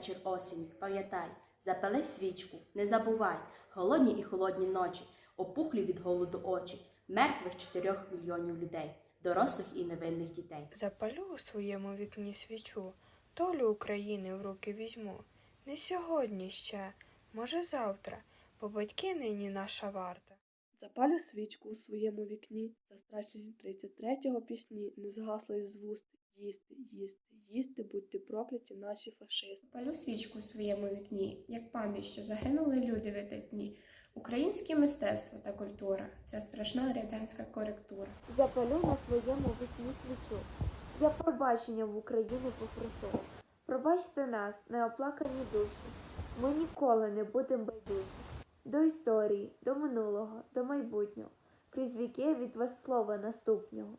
вечір осені, пам'ятай, запали свічку, не забувай, голодні і холодні ночі, опухлі від голоду очі, мертвих чотирьох мільйонів людей, дорослих і невинних дітей. Запалю у своєму вікні свічу, долю України в руки візьму. Не сьогодні ще, може завтра, бо батьки нині наша варта. Запалю свічку у своєму вікні, застрачені 33-го пісні, не згасли з вуст. Їсти, їсти, їсти, будьте прокляті наші фашисти. Палю свічку у своєму вікні, як пам'ять, що загинули люди видатні. Українське мистецтво та культура це страшна радянська коректура. Запалю на своєму вікні свічу. Я пробачення в Україну попрошу. Пробачте нас, неоплакані душі. Ми ніколи не будемо байдужі. До історії, до минулого, до майбутнього. Крізь віки від вас слова наступнього.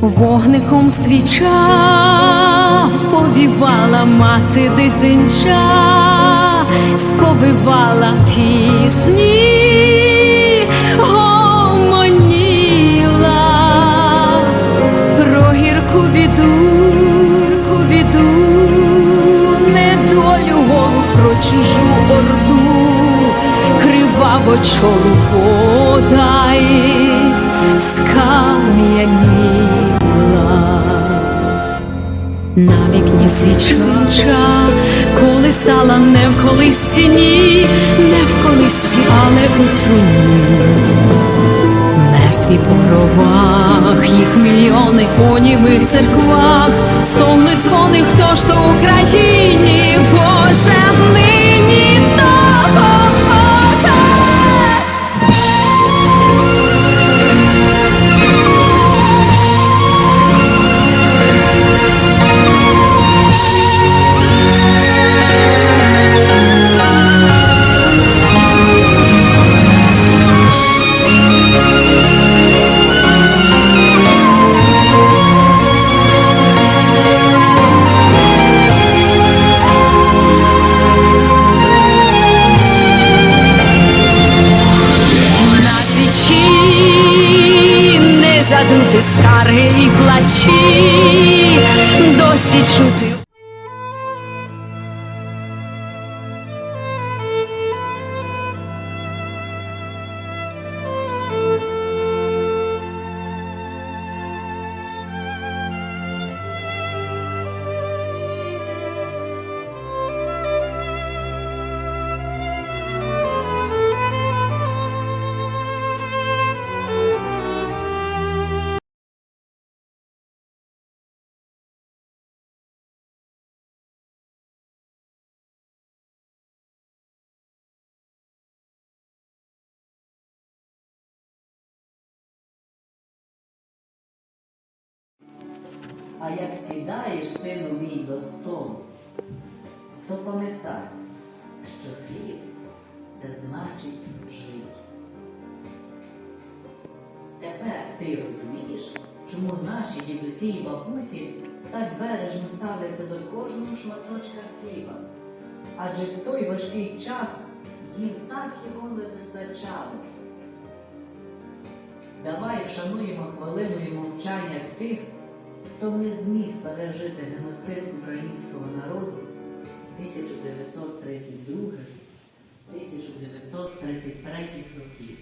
Вогником свіча повівала мати дитинча, сповивала пісні, гомоніла. Про гірку гірку біду, недолю про чужу орду, криваво чолу подай, На вікні свічка колисала не в колисці, ні, не в колисці, але у труні. Мертві по ровах, їх мільйони у німих церквах, стогнуть дзвони, хто ж то Україні, Боже, задути скарги і плачі, досі чути. А як сідаєш, сину мій, до столу, то пам'ятай, що хліб це значить жить. Тепер ти розумієш, чому наші дідусі і бабусі так бережно ставляться до кожного шматочка хліба. Адже в той важкий час їм так його не вистачало. Давай вшануємо хвилиною мовчання тих, хто не зміг пережити геноцид українського народу 1932 1933 років.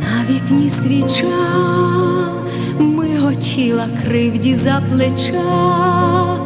На вікні свіча миготіла кривді за плеча,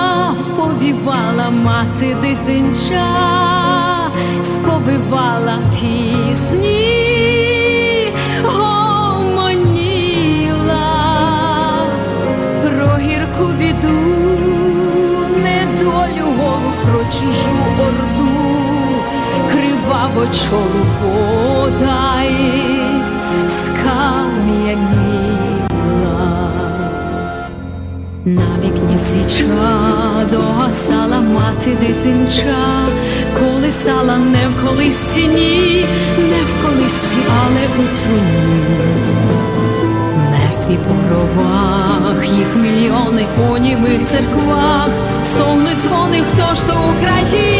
повівала мати дитинча, сповивала пісні, гомоніла про гірку біду, недолю про чужу орду, криваво чолу подай, скам'яніла. На вікні свіча догасала мати дитинча, колисала не в колисці, ні, не в колисці, але у труні. Мертві по гробах, їх мільйони у німих церквах, стогнуть дзвони, хто ж то Україні,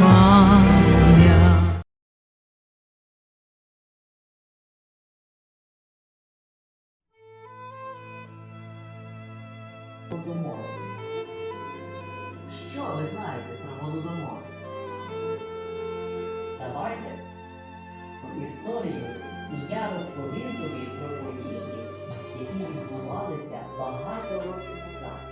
пам'ять. Що ви знаєте про голодомор? Давайте історію я розповім тобі про події, які відбувалися багато років назад.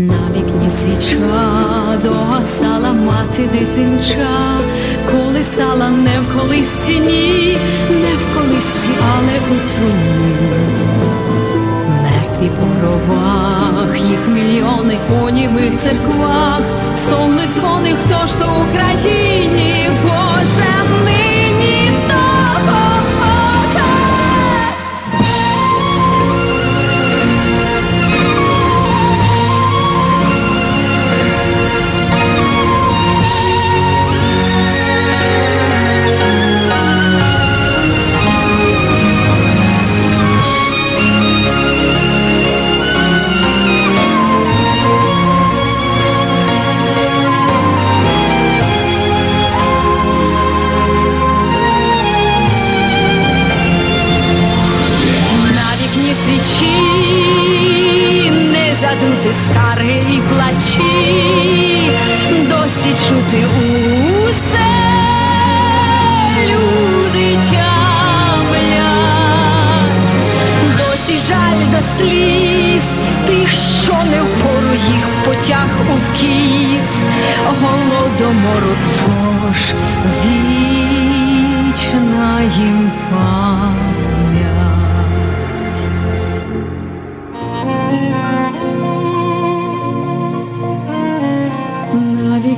На вікні свіча догасала мати дитинча, колисала не в колисці, ні, не в колисці, але у труні. Мертві по ровах, їх мільйони у німих церквах, стогнуть дзвони, хто ж то Україні,